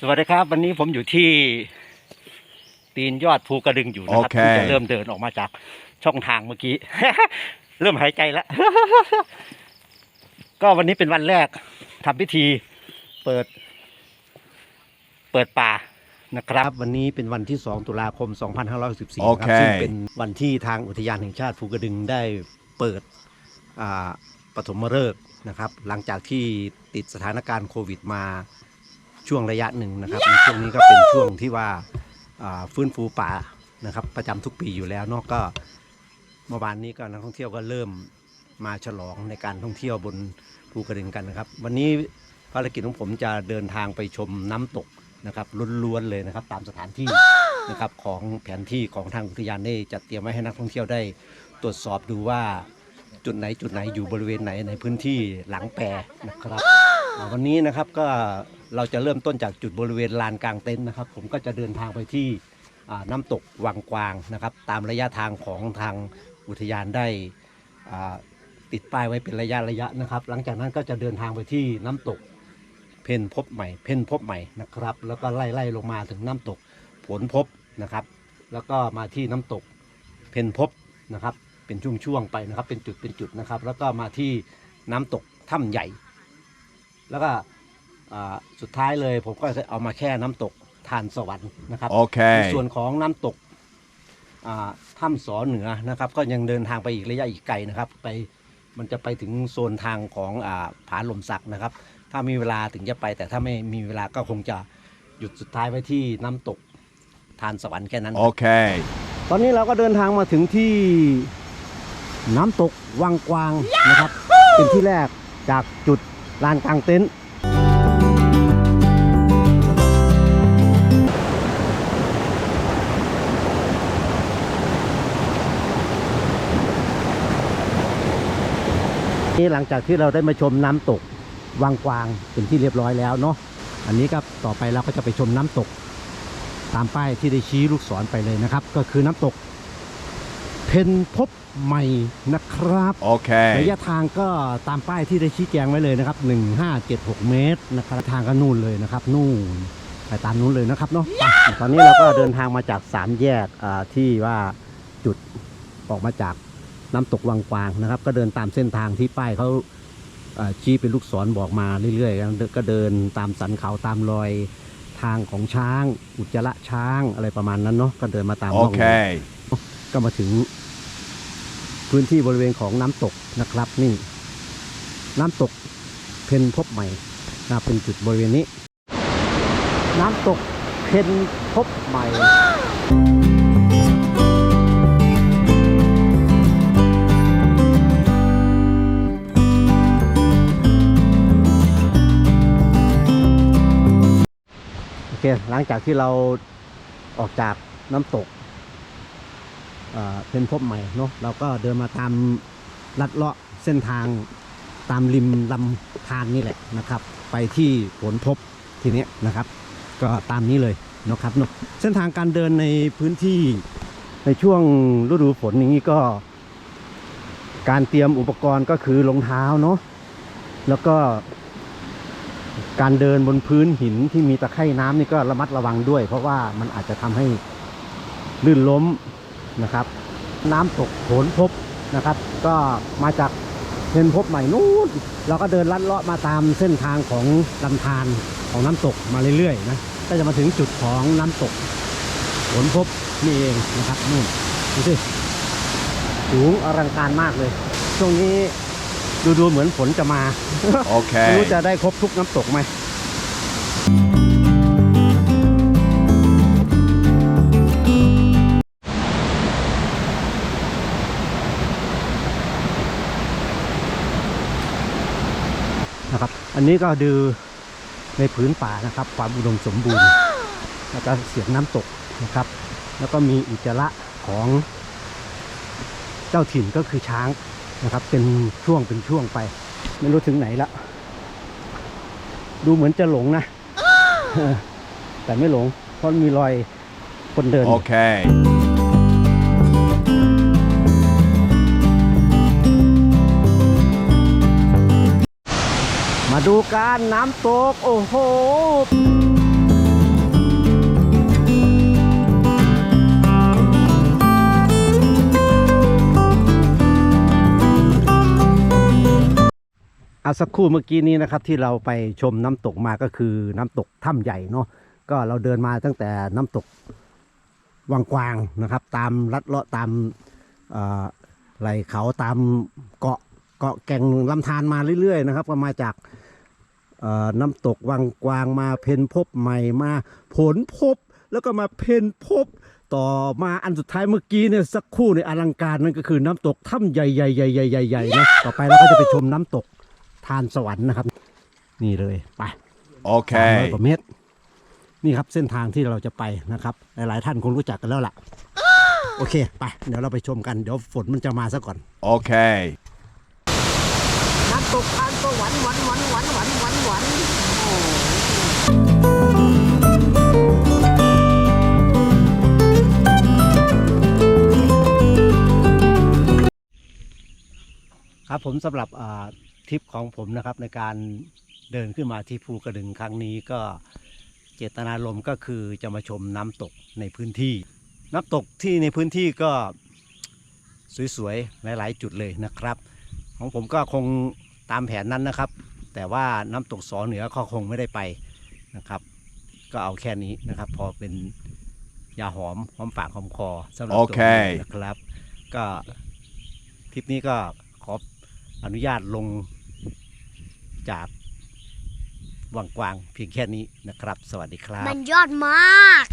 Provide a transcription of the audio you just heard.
สวัสดีครับ วันนี้ผมอยู่ที่ตีนยอดภูกระดึงอยู่นะครับโอเค เพิ่งจะเริ่มเดินออกมาจากช่องทางเมื่อกี้ เริ่มหายใจแล้ว ก็วันนี้เป็นวันแรกทำพิธีเปิด เปิดป่านะครับ วันนี้เป็นวันที่ 2 ตุลาคม 2514โอนะคเค รับซึ่งเป็นวันที่ทางอุทยานแห่งชาติภูกระดึงได้เปิด อ่าปฐมฤกษ์นะครับหลังจากที่ติดสถานการณ์โควิดมา ช่วงระยะหนึ่งนะครับในช่วงนี้ก็เป็นช่วงที่ว่าฟื้นฟูป่านะครับ ประจำทุกปีอยู่แล้วนอะก็เมื่อวานนี้ก็นักท่องเที่ยวก็เริ่มมาฉลองในการท่องเที่ยวบนภูกระดึงกันนะครับ วันนี้ภารกิจของผมจะเดินทางไปชมน้ำตกนะครับล้วนๆเลยนะครับ ตามสถานที่นะครับของแผนที่ของทางอุทยานได้จัดเตรียมไว้ให้นักท่องเที่ยวได้ตรวจสอบดูว่าจุดไหนจุดไหนอยู่บริเวณไหนในพื้นที่หลังแปรนะครับวันนี้นะครับก็ เราจะเริ่มต้นจากจุดบริเวณลานกลางเต็นท์นะครับ ผมก็จะเดินทางไปที่น้ำตกวังกวางนะครับ ตามระยะทางของทางอุทยานได้ติดป้ายไว้เป็นระยะระยะนะครับ หลังจากนั้นก็จะเดินทางไปที่น้ำตกเพนพบใหม่ เพนพบใหม่นะครับ แล้วก็ไล่ไล่ลงมาถึงน้ำตกผลพบนะครับ แล้วก็มาที่น้ำตกเพนพบนะครับ เป็นช่วงๆไปนะครับ เป็นจุดเป็นจุดนะครับ แล้วก็มาที่น้ำตกถ้ำใหญ่ แล้วก็ อ่าสุดท้ายเลยผมก็จะเอามาแค่น้ำตกทานสวรรค์นะครับโอเคในส่วนของน้ำตกอ่าถ้ำสอเหนือนะครับ ก็ยังเดินทางไปอีกระยะอีกไกลนะครับ ไปมันจะไปถึงโซนทางของอ่าผาลมสักนะครับ ถ้ามีเวลาถึงจะไป แต่ถ้าไม่มีเวลาก็คงจะหยุดสุดท้ายไว้ที่น้ำตกทานสวรรค์แค่นั้นโอเคตอนนี้เราก็เดินทางมาถึงที่น้ำตกวังกวางนะครับ เป็นที่แรกจากจุดลานกลางเต็นท์ นี่หลังจากที่เราได้มาชมน้ำตกวังกวางเป็นที่เรียบร้อยแล้วเนาะอันนี้ครับต่อไปเราก็จะไปชมน้ำตก ตามป้ายที่ได้ชี้ลูกศรไปเลยนะครับ ก็คือน้ำตก เพนพบใหม่นะครับโอเคระยะทางก็ตามป้ายที่ได้ชี้แจงไว้เลยนะครับ 1576 เมตรนะครับทางก็นู่นเลยนะครับ นู่นไปตามนู้นเลยนะครับเนาะไปตอนนี้เราก็เดินทางมาจากสามแยกอ่าที่ว่าจุดออกมาจาก น้ำตกวังกวางนะครับ ก็เดินตามเส้นทางที่ป้ายเขาอ่าชี้เป็นลูกศรบอกมาเรื่อยๆก็เดินตามสันเขาตามรอยทางของช้าง อุจจาระช้างอะไรประมาณนั้นเนาะก็เดินมาตามโอร่องเคก็มาถึง พื้นที่บริเวณของน้ำตกนะครับนี่ น้ำตกเพนพบใหม่นะเป็นจุดบริเวณนี้ น้ำตกเพนพบใหม่ อเคหลังจากที่เราออกจากน้ำตกเเป็นพบใหม่เนาะเราก็เดินมาตามลัดเลาะเส้นทางตามริมลำธารนี่แหละนะครับ ไปที่ผลพบทีนี้นะครับ ก็ตามนี้เลยนะครับเนาะเส้นทางการเดินในพื้นที่ในช่วงฤดูฝนอย่างนี้ก็ การเตรียมอุปกรณ์ก็คือรองเท้าเนาะแล้วก็ การเดินบนพื้นหินที่มีตะไคร่น้ำนี่ก็ระมัดระวังด้วย เพราะว่ามันอาจจะทำให้ลื่นล้มนะครับ น้ำตกโขนพบนะครับ ก็มาจากเพนพบใหม่นู้นเราก็เดินลัดเลาะมาตามเส้นทางของลำธารของน้ำตกมาเรื่อยๆนะก็จะมาถึงจุดของน้ำตกโขนพบนี่เองนะครับนู่นดูสิสูงอลังการมากเลย ช่วงนี้ดูดูๆเหมือนฝนจะมา โอเคไม่รู้จะได้ครบทุกน้ำตกไหม นะครับ อันนี้ก็ดูในผืนป่านะครับ ความอุดมสมบูรณ์ แล้วก็เสียงน้ำตกนะครับ แล้วก็มีอุจจาระของเจ้าถิ่นก็คือช้างนะครับ เป็นช่วงเป็นช่วงไป ไม่รู้ถึงไหนละ ดูเหมือนจะหลงนะ แต่ไม่หลง เพราะมีรอยคนเดิน โอเค มาดูการน้ำตก โอ้โห อาสักครู่เมื่อกี้นี้นะครับที่เราไปชมน้ำตกมาก็คือน้ำตกถ้ำใหญ่เนาะก็เราเดินมาตั้งแต่น้ำตกวังกวางนะครับ ตามลัดเลาะตามไหลเขาตามเกาะเกาะแก่งลำธารมาเรื่อยๆนะครับ ก็มาจากน้ำตกวังกวางมาเพนพบใหม่มาผลพบแล้วก็มาเพนพบต่อมาอันสุดท้ายเมื่อกี้เนี่ยสักครู่ในอลังการนั่นก็คือน้ำตกถ้ำใหญ่ๆๆๆๆๆนะต่อไปเราก็จะไปชมน้ำตก ทานสวรรค์นะครับ นี่เลยไปสามร้อย Okay. กว่าเมตร นี่ครับเส้นทางที่เราจะไปนะครับ หลาย ๆ ท่านคงรู้จักกันแล้วล่ะ โอเค ไป เดี๋ยวเราไปชมกัน เดี๋ยวฝนมันจะมาซะก่อน Okay. น้ำตกทานสวรรค์หวันหวันหวันหวันหวันหวันครับผมสำหรับอ่า ทริปของผมนะครับในการเดินขึ้นมาที่ภูกระดึงครั้งนี้ก็เจตนารมณ์ก็คือจะมาชมน้ำตกในพื้นที่ น้ำตกที่ในพื้นที่ก็สวยๆหลายๆ จุดเลยนะครับ ของผมก็คงตามแผนนั้นนะครับ แต่ว่าน้ำตกสอเหนือก็คงไม่ได้ไปนะครับ ก็เอาแค่นี้นะครับ พอเป็นยาหอมหอมปากหอมคอสำหรับตัวโอเคผมนะครับ ก็ทริปนี้ก็ขออนุญาตลง จากวังกวางเพียงแค่นี้นะครับ สวัสดีครับ มันยอดมาก